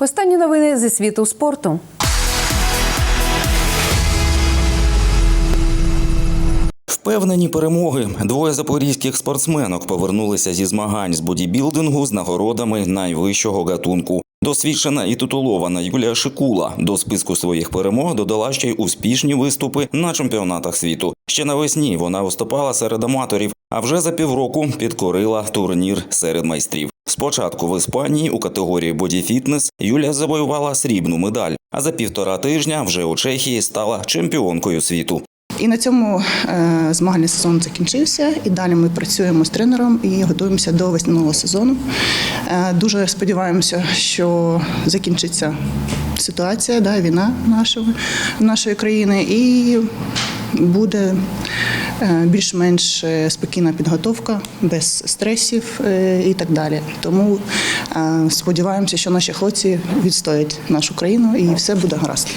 Останні новини зі світу спорту. Впевнені перемоги. Двоє запорізьких спортсменок повернулися зі змагань з бодібілдингу з нагородами найвищого гатунку. Досвідчена і титулована Юлія Шикула до списку своїх перемог додала ще й успішні виступи на чемпіонатах світу. Ще навесні вона виступала серед аматорів, а вже за півроку підкорила турнір серед майстрів. Спочатку в Іспанії у категорії бодіфітнес Юлія завоювала срібну медаль, а за півтора тижня вже у Чехії стала чемпіонкою світу. І на цьому е, змагальний сезон закінчився. І далі ми працюємо з тренером і готуємося до весняного сезону. Е, дуже сподіваємося, що закінчиться ситуація, да, війна нашої, нашої країни, і буде е, більш-менш е, спокійна підготовка, без стресів е, і так далі. Тому е, сподіваємося, що наші хлопці відстоять нашу країну і все буде гаразд.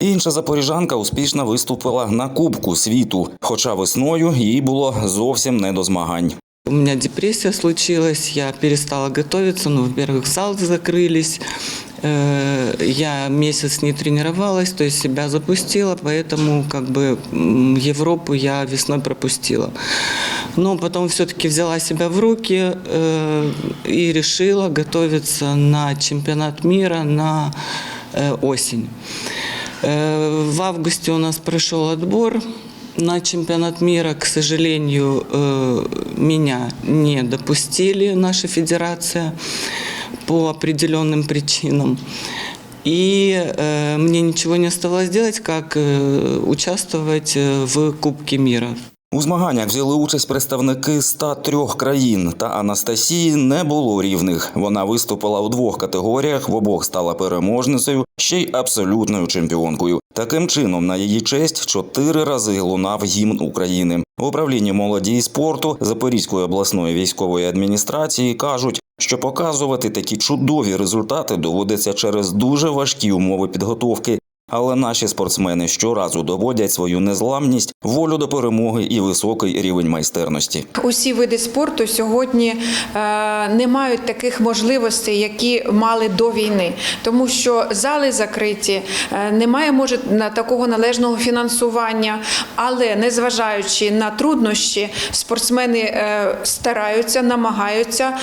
Інша запоріжанка успішно виступила на Кубку світу, хоча весною їй було зовсім не до змагань. У меня депрессия случилась, я перестала готовиться, ну, во-первых, залы закрылись, э, я месяц не тренировалась, то есть себя запустила, поэтому как бы м, Европу я весной пропустила. Но потом все-таки взяла себя в руки э, и решила готовиться на чемпионат мира на э, осень. Э, В августе у нас прошел отбор на чемпионат мира. К сожалению, э, меня не допустили, наша федерация, по определенным причинам. И э, мне ничего не оставалось делать, как э, участвовать э, в Кубке мира. У змаганнях взяли участь представники 103 країн, та Анастасії не було рівних. Вона виступила у двох категоріях, в обох стала переможницею, ще й абсолютною чемпіонкою. Таким чином, на її честь чотири рази лунав гімн України. В управлінні молоді і спорту Запорізької обласної військової адміністрації кажуть, що показувати такі чудові результати доводиться через дуже важкі умови підготовки. Але наші спортсмени щоразу доводять свою незламність, волю до перемоги і високий рівень майстерності. Усі види спорту сьогодні е, не мають таких можливостей, які мали до війни, тому що зали закриті, е, немає може на такого належного фінансування. Але незважаючи на труднощі, спортсмени е, стараються, намагаються,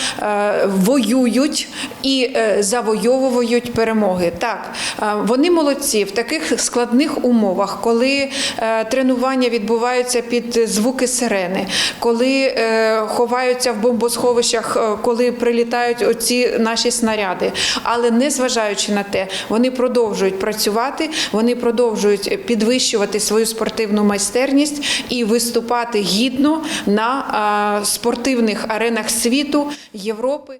воюють і завойовують перемоги. Так, вони молодці в таких складних умовах, коли е, тренування відбуваються під звуки сирени, коли е, ховаються в бомбосховищах, е, коли прилітають оці наші снаряди. Але незважаючи на те, вони продовжують працювати, вони продовжують підвищувати свою спортивну майстерність і виступати гідно на спортивних аренах світу, Європи.